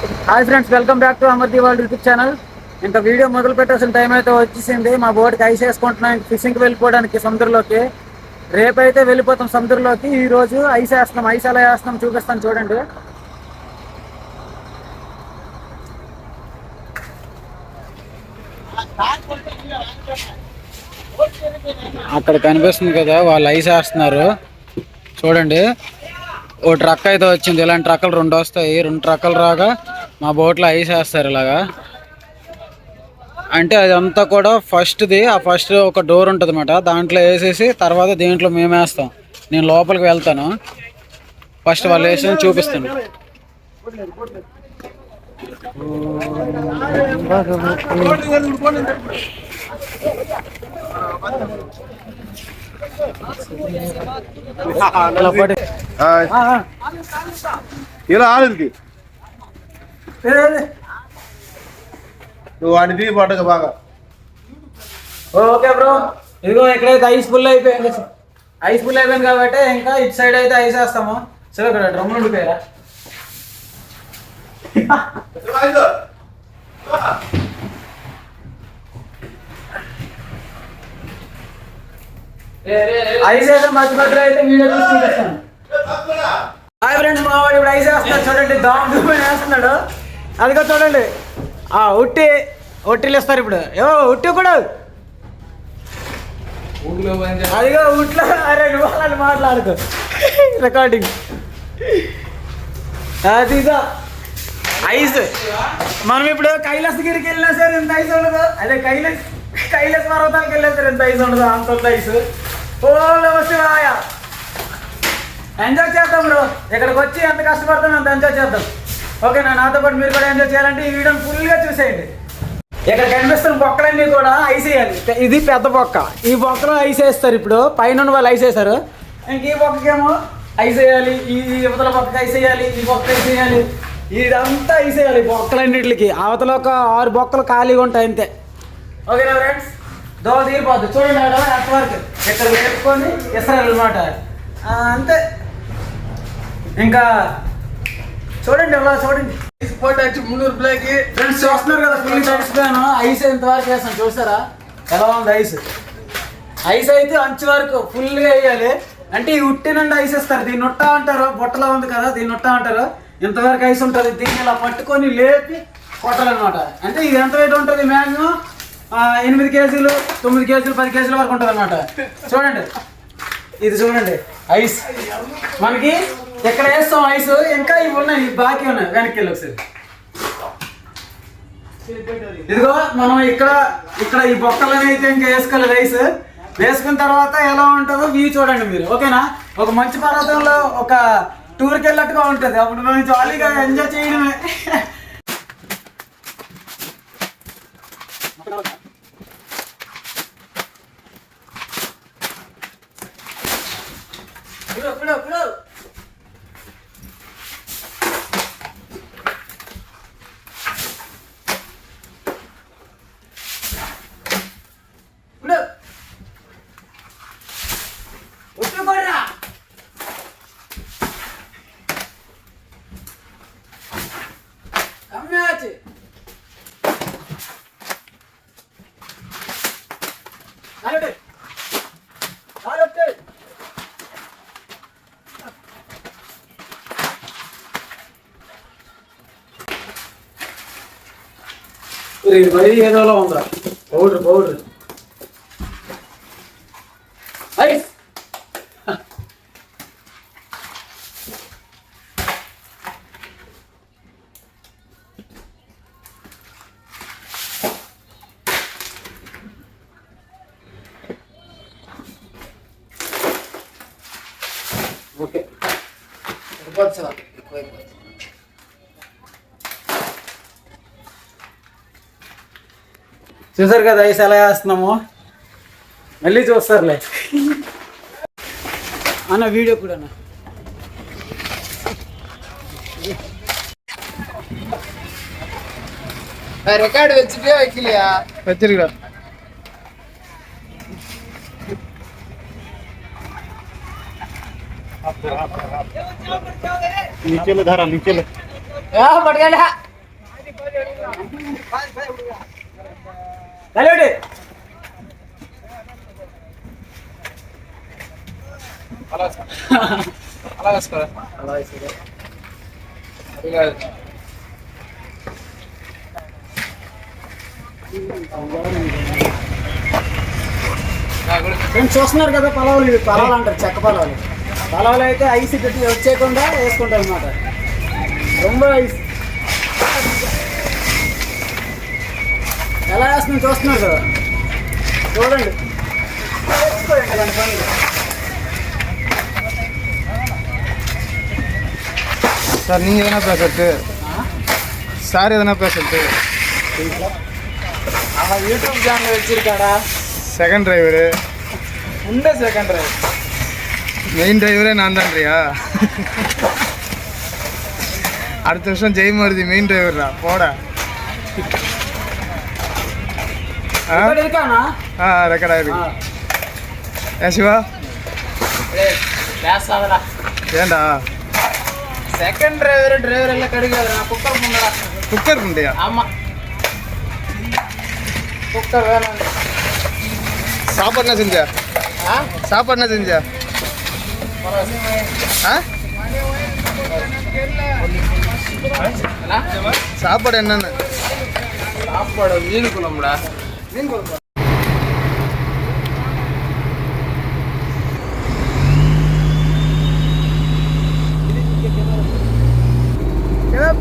Hi friends welcome back to అమర్ది world YouTube channel ఇంకా video మొదలు పెట్టాల్సిన టైం అయితే వచ్చేసింది. మా బోర్డుకి ఐస్ వేసుకుంటున్నాం. ఫిషింగ్కి వెళ్ళిపోవడానికి సముద్రంలోకి. రేపైతే వెళ్ళిపోతాం సముద్రంలోకి. ఈ రోజు ఐస్ వేస్తాం ఐస్ ఎలా వేస్తాం చూపిస్తాను చూడండి. అక్కడ కనిపిస్తుంది కదా వాళ్ళు ఐస్ వేస్తున్నారు. చూడండి. ఓ ట్రక్ అయితే వచ్చింది. ఇలాంటి ట్రక్కులు రెండు వస్తాయి. రెండు ట్రక్కులు రాగా మా బోట్లో ఐస్ వేస్తారు ఇలాగా. అంటే అదంతా కూడా ఫస్ట్ది ఆ ఫస్ట్ ఒక డోర్ ఉంటుంది అనమాట దాంట్లో వేసేసి తర్వాత దీంట్లో మేము వేస్తాం. నేను లోపలికి వెళ్తాను. ఫస్ట్ వాళ్ళు వేసి చూపిస్తాను. ఇలా ఆలింది నువ్వు వాడిని దిగి పడ్డగా బాగా. Okay bro. ఇదిగో ఇక్కడైతే ఐస్ ఫుల్ అయిపోయింది ఐస్ ఫుల్ అయిపోయింది కాబట్టి ఇంకా ఇటు సైడ్ అయితే ఐస్ వేస్తాము. సో ఇక్కడ డ్రమ్ ఉండిపోయారా? ఐస్ వేసే మధ్య మధ్యలో అయితే వీడియో చూసి చూపిస్తాను హాయ్ ఫ్రెండ్స్ మా వాడు ఇప్పుడు ఐస్ వేస్తున్నాడు చూడండి దూమని వేస్తున్నాడు. అదిగో చూడండి. ఆ ఉట్టి ఒట్టిలు ఇస్తారు ఇప్పుడు. ఏవో ఉట్టి కూడా. అదిగో ఉట్లో. అరే నువ్వు అలాంటి మాట్లాడుకో. రికార్డింగ్ అదిగో. ఐస్. మనం ఇప్పుడు కైలాసగిరికి వెళ్ళినా సరే ఇంత ఐస్ ఉండదు. అదే కైలాస్. కైలాస పర్వతాలకు వెళ్ళేస్తారు ఎంత ఐస్ ఉండదు అంత ఐస్. ఓ నమ ఎంజాయ్ చేద్దాం బ్రో ఇక్కడికి వచ్చి ఎంత కష్టపడతాం అంత ఎంజాయ్ చేద్దాం. ఓకేనా నాతో పాటు మీరు కూడా ఎంజాయ్ చేయాలంటే ఈ వీడియోని ఫుల్గా చూసేయండి. ఇక్కడ కనిపిస్తున్న బొక్కలన్నీ కూడా ఐస్ వేయాలి. ఇది పెద్ద బొక్క. ఈ బొక్కలో ఐస్ వేస్తారు ఇప్పుడు. పైన ఉన్న వాళ్ళు ఐస్ వేస్తారు ఇంక ఈ బొక్కకేమో ఐస్ వేయాలి. ఈ యువతల బొక్కకి ఐస్ వేయాలి. ఈ బొక్క ఐస్ వేయాలి. ఇదంతా ఐస్ వేయాలి బొక్కలన్నిటికి. అవతల ఒక ఆరు బొక్కలు ఖాళీగా ఉంటాయి అంతే. ఓకేనా ఫ్రెండ్స్ దోవ తీరిపోద్ది. చూడండి అక్కడ అట్ వరకు ఇక్కడ వేసుకొని ఇస్తారు అనమాట అంతే. ఇంకా చూడండి అలా చూడండి. మున్నూరు ప్లేకి ఫ్రెండ్స్ చూస్తున్నారు కదా ఫుల్ తడిసిపోయాను ఐస్ ఎంతవరకు వేసాను చూసారా? ఎలా ఉంది ఐస్ ఐస్ అయితే అంచు వరకు ఫుల్గా వేయాలి. అంటే ఈ ఉట్టి నుండి ఐస్ ఇస్తారు దీన్ని ఉట్ట అంటారు బుట్టలో ఉంది కదా దీన్ని ఉట్ట అంటారు. ఇంతవరకు ఐస్ ఉంటుంది. దీన్ని ఇలా పట్టుకొని లేపి కొట్టాలన్నమాట. అంటే ఇది ఎంత వెయిట్ ఉంటుంది మ్యాక్సిమం ఎనిమిది కేజీలు తొమ్మిది కేజీలు పది కేజీల వరకు ఉంటుంది అనమాట చూడండి. ఇది చూడండి. ఐస్ మనకి ఎక్కడ వేస్తాం ఐస్ ఇంకా ఇవి ఉన్నాయి బాకీ ఉన్నాయి. వెనక్కి వెళ్ళి ఒకసారి. ఇదిగో మనం ఇక్కడ ఇక్కడ ఈ బొక్కలని అయితే ఇంకా వేసుకోలేదు రైస్ వేసుకున్న తర్వాత ఎలా ఉంటుందో వ్యూ చూడండి మీరు. ఓకేనా? ఒక మంచి పర్వతంలో ఒక టూర్కి వెళ్ళట్టుగా ఉంటుంది. అప్పుడు మనం జాలీగా ఎంజాయ్ చేయడమే ఇప్పుడు ఇప్పుడు ఇప్పుడు ఇప్పుడు ఉట్టు కొర్రా కమ్మాచి కాలొట్టు కాలొట్టు ఇది మరీ ఏదోలా ఉందా? పౌడర్ పౌడర్ చూసారు కదా ఐస్ ఎలా వేస్తున్నాము మళ్ళీ చూస్తారులే అన్న వీడియో కూడా అన్న ரெக்கார்டு வச்சுட்டே வைக்கலையா வச்சிருக்கா नीचे ले धारा नीचे ले కలిపి అలాగే చూస్తున్నారు కదా పలావులు ఇవి పలావులు అంటారు చెక్క పలావులు. పలావులు అయితే ఐసి పెట్టి వచ్చేయకుండా వేసుకుంటారు అనమాట రొమ్మ ఐస్. ఎలా వేస్తున్నాం చూస్తున్నారు కదా చూడండి వేసుకోండి దాని పని. சார் நீங்கள் எதனா பேசுறது சார் எதனா பேசுறது அவன் யூடியூப் சேனல் வச்சிருக்காடா செகண்ட் டிரைவரு உண்ட செகண்ட் ரைட் மெயின் டிரைவரே நான் தான்றியா அடுத்த வருஷம் ஜெயமாருதி மெயின் டிரைவர்ரா போடா ரெக்கார்ட் ஆயிருக்கு. ஏன் சிவா? பேசாதடா. ஏன்டா? செகண்ட் டிரைவர் டிரைவர் எல்லாம் கிடைக்காது நான் குக்கர் பண்ணடா குக்கர் பண்ணியா ஆமா. குக்கர் வேணும். சாப்பாடு என்ன செஞ்ச? ஆ? சாப்பாடு என்ன செஞ்ச? ஆ? சாப்பாடு என்னன்னு? சாப்பாடு மீன் குழம்புடா.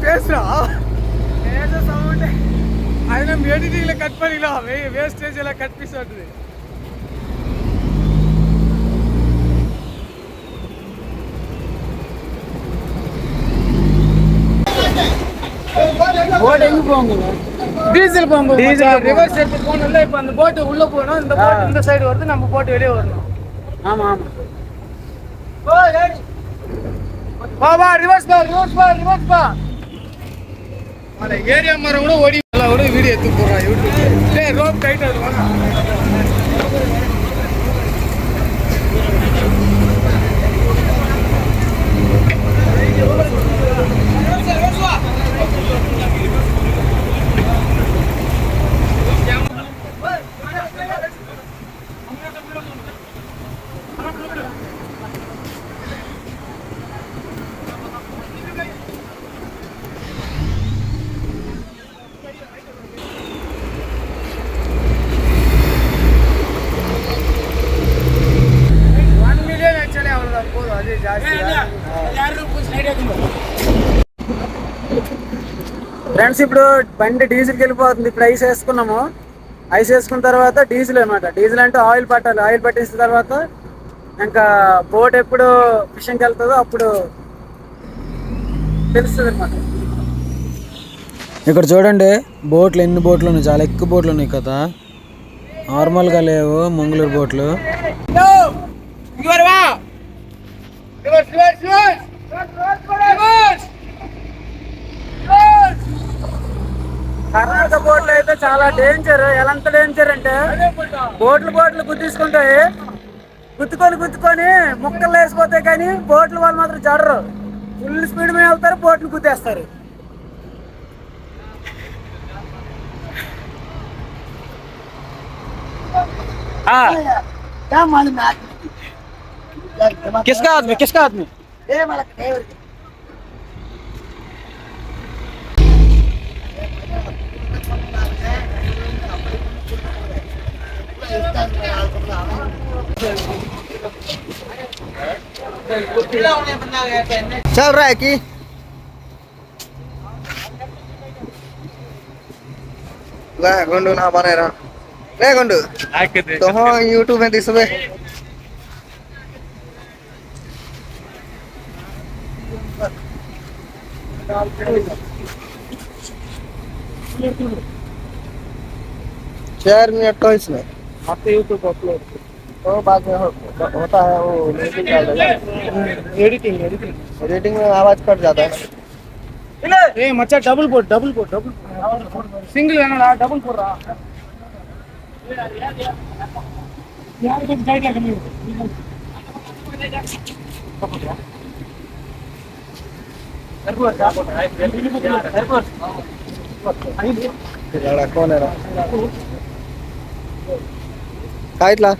பேசுறா பேச சவுண்ட் அது நம்ம எடிட்டிங்ல கட் பண்ணிக்கலாம் வேஸ்டேஜ் எல்லாம் கட் பீஸ் ஆகுது போட் எங்க போகுங்க டீசல் பம்பு டீசல். ரிவர்ஸ் எடுத்து போகணும்ல இப்போ அந்த போட்டு உள்ள போகணும் இந்த போட். இந்த சைடு வருது நம்ம போட்டு வெளியே வரணும். ஆமா ஆமா. வா வா ரிவர்ஸ் பா ரிவர்ஸ் பா ரிவர்ஸ் பா ஏரியா மரம் கூட ஓடி நல்லா கூட வீடியோ எடுத்து போடுறான் யூடியூப் டேய் ரோப் டைட் அது ఫ్రెండ్స్ ఇప్పుడు బండి డీజిల్కి వెళ్ళిపోతుంది. ఇప్పుడు ఐస్ వేసుకున్నాము. ఐస్ వేసుకున్న తర్వాత డీజిల్ అనమాట డీజిల్ అంటే ఆయిల్ పట్టాలి. ఆయిల్ పట్టేసిన తర్వాత ఇంకా బోట్ ఎప్పుడు ఫిషింగ్కి వెళ్తుందో అప్పుడు తెలుస్తుంది అనమాట ఇక్కడ చూడండి బోట్లు ఎన్ని బోట్లు ఉన్నాయి. చాలా ఎక్కువ బోట్లు ఉన్నాయి కదా. నార్మల్గా లేవు మంగళూరు బోట్లు. కర్ణాటక బోట్లు అయితే చాలా డేంజర్ ఎలాంత డేంజర్ అంటే బోట్లు బోట్లు గుద్దేసుకుంటాయి గుద్దుకొని గుద్దుకొని ముక్కలు వేసిపోతాయి కానీ బోట్లు వాళ్ళు మాత్రం జడరు ఫుల్ స్పీడ్ మీద వెళ్తారు బోట్లు గుద్దేస్తారు किसका आदमी किसका आदमी चल रहा है कि? गुंडू ना बने रहा। गुंडू। तो हाँ यूट्यूब में चार मिनट तो इसमें। यूट्यूब अपलोड तो बाद में हो, होता है वो एडिटिंग एडिटिंग एडिटिंग एडिटिंग में आवाज़ कट जाता है ஏய் மச்சான் டபுள் போட் டபுள் போட் டபுள் சிங்கிள் வேணாடா டபுள் போடுறா யாருக்கு டைட்ல கம்மி காய்ட்லாம்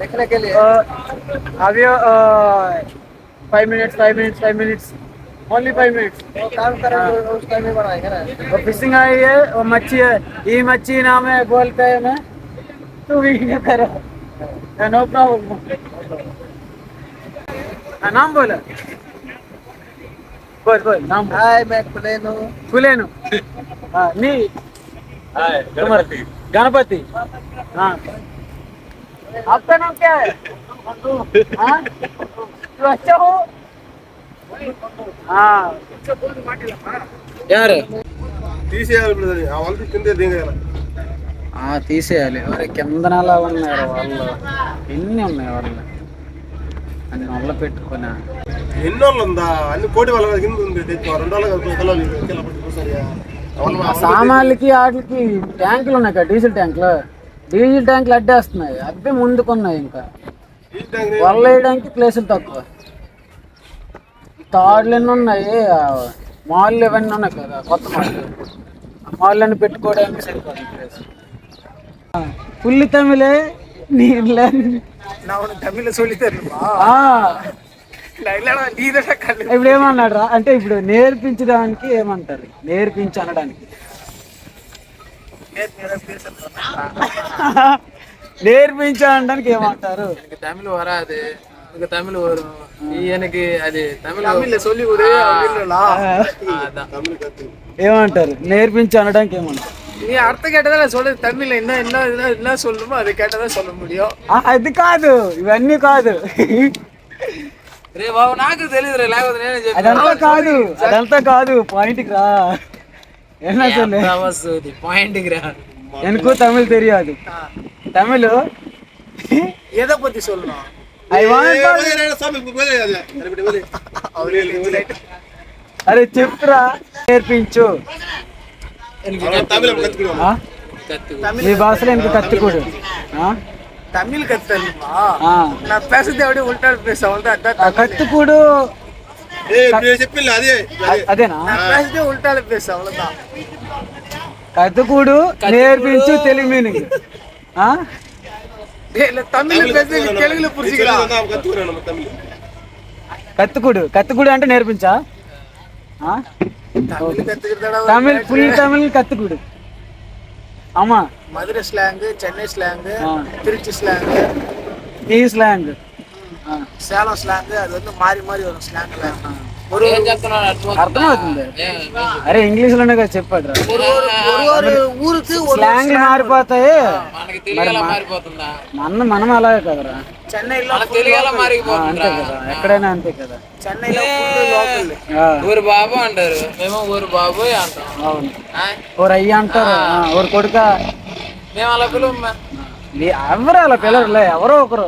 देखने के लिए। अभी five minutes five minutes five minutes only five minutes काम करेंगे उस टाइम में बनाएँगे ना। फिशिंग आई है वो मच्छी है। ये मच्छी नाम है बोलते हैं मैं। तू वीडियो करो। नो प्रॉब्लम हाँ, नाम बोला। बोल बोल नाम हाय मैं प्लेन हूँ। फुलेनु हाँ, नी। तुम्हारा गणपति। गणपति। हाँ है। అతను వచ్చావు? తీసేయాలి వాళ్ళు కింద ఆ తీసేయాలి. మరి కిందన అలా ఉన్నారు వాళ్ళు. ఎన్ని ఉన్నాయి వాళ్ళు? అని నల్ల పెట్టుకున్నా. ఎన్ని వాళ్ళు ఉందా అన్ని కోటి వాళ్ళ కింద ఉంది. రెండు వాళ్ళ సామాన్లకి వాటికి ట్యాంకులు ఉన్నాయి కదా డీజిల్ ట్యాంకులు? డీజిల్ ట్యాంకులు అడ్డేస్తున్నాయి. అవి ముందుకున్నాయి ఇంకా. వల్ల వేయడానికి ప్లేసులు తక్కువ? తాడులు ఎన్ని ఉన్నాయి? మాల్లు ఇవన్నీ ఉన్నాయి కదా కొత్త మాళ్ళు. మాళ్ళని పెట్టుకోవడానికి సరిపోతుంది ప్లేస్ పుల్లి తమిళే నీళ్ళ. తమిళ ఇప్పుడు ఏమన్నాడు రా అంటే ఇప్పుడు నేర్పించడానికి ఏమంటారు? నేర్పించి అనడానికి నేర్పించి అనడానికి ఏమంటారు எனக்கு தமிழ் வராது எனக்கு தமிழ் வரும் எனக்கு அது தமிழ் தமிழ்ல சொல்லி கொடு அப்படின்னா அதான் ఏమంటారు నేర్పించి అనడానికి ఏమంటారు நீ அர்த்தம் கேட்டதால சொல்லு தமிழ்ல என்ன என்ன என்ன என்ன சொல்லணுமோ அதை கேட்டதான் சொல்ல முடியும் ఆ, అది కాదు ఇవన్నీ కాదు రే బాబు నాకు తెలియదు లేకపోతే నేనే చెప్పి అదంతా కాదు అదంతా కాదు పాయింట్కి రా என்ன சொல்லு పాయింట్కి రా எனக்கு தமிழ் தெரியாது தமிழ் எதை பத்தி சொல்லணும் ఐ వాంట్ అరే చెప్పురా నేర్పించు తమిళ కత్తుకున్నాం ఆ? கத்து మీ భాషలో எனக்கு కత్తికూడు ఆ? தமிழ் கத்துமா ఆ. நான் பேசுறது அப்படியே உள்டா பேச வந்து அதான் ఆ தமிழ். కత్తికూడు అదేనా நான் பேசுறதே உள்டால பேச அவ்வளவுதான் కత్తికూడు నేర్పించు తెలుగు మీనింగ్ ఆ? டேய், இல்ல தமிழ்ல பேசுறது நீ தெலுங்குல புரிஞ்சுக்கலாம் కత్తుకున్నాను நம்ம తమిళ కత్తికూడు కత్తికూడు అంటే నేర్పించా ఆ? தமிழ் கத்துக்கிறதா తమిళ్ ఫుల్ తమిళ్ కత్తికూడు ஆமா மதுரை ஸ்லாங்கு சென்னை ஸ்லாங்கு ஆ. திருச்சி ஸ்லாங்கு ఈ స్లాంగ్ சேலம் ஸ்லாங்கு அது வந்து மாறி மாறி வரும் ஸ்லாங்ல ஒரு ఏం చెప్తున్నాడు అర్థమవుతుందా? అర్థమవుతుంది ఏ, ఏ. అరే ఇంగ్లీష్ లోనే కదా చెప్పాడు రా ஒரு ஒரு ஒரு ஊருக்கு ஒரு స్లాంగ్ మారిపోతాయి మనకి తెలుగులా మారిపోతుందా మన మనం అలాగే కదరా சென்னையில మన తెలుగులా ఆ, మారిపోతుందా అంతే కదా ఎక్కడైనా అంతే కదా சென்னையில ஃபுல் லோக்கல் ఆ, ఊరు బాబు అంటారు మేము ఊరు బాబోయ్ అంటాం అవును ఆ? ఓరు అయ్యి అంటారు ఆ, ఓరు కొడుక మేము అలా పిలువం ఎవరు అలా పిల్లరులే ఎవరో ఒకరు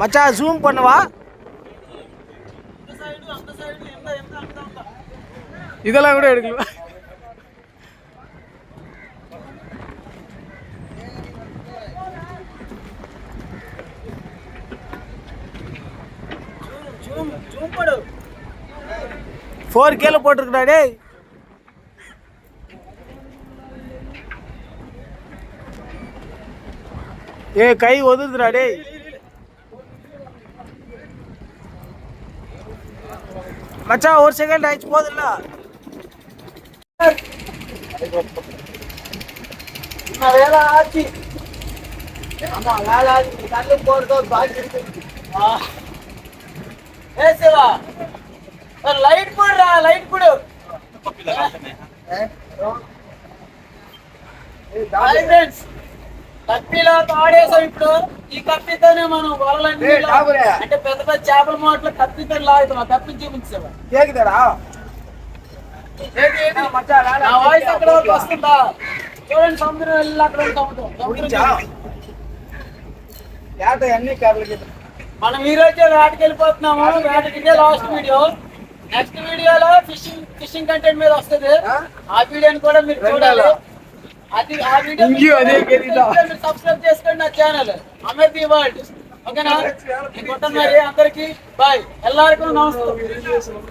மச்சான் ஜூம் பண்ணவா. இதெல்லாம் கூட எடுக்கலாம். ஃபோர் கேல போட்டிருக்கா டேய். ஏ கை ஒதுதுடா டேய். மச்சான் ஒரு செகண்ட் ஆயிடுச்சு போதில்ல வேலை ஆச்சு? ஆமா வேலை ஆச்சு. தள்ளு போறதோ பாக்கி இருக்கு. ஏ சிவா. ஒரு லைட் போடுறா லைட் போடு. ஹாய் కప్పిలా తాడేసా ఇప్పుడు. ఈ కప్పితోనే మనం వలలన్నీ అంటే పెద్ద పెద్ద చేపల మోట్లు కప్పితో లాగుతాం. ఆ కప్పి చూపించావా? వాయిస్ అక్కడ వస్తుందా? చూడండి సముద్రం వెళ్ళి అక్కడ ఉంటాం మనం ఈ రోజు వేటకి వెళ్ళిపోతున్నాము. వేటకి లాస్ట్ వీడియో నెక్స్ట్ వీడియోలో ఫిషింగ్ ఫిషింగ్ కంటెంట్ మీద వస్తుంది. ఆ? వీడియోని కూడా మీరు చూడాలి. అది ఆ వీడియో ఇంకో అదే గెలిదా. మీరు సబ్స్క్రైబ్ చేసుకోండి నా ఛానల్ అమర్ది వరల్డ్ ఓకేనా ఇంకొంటాను మరి అందరికి బాయ్ ఎల్లరికీ నమస్తే.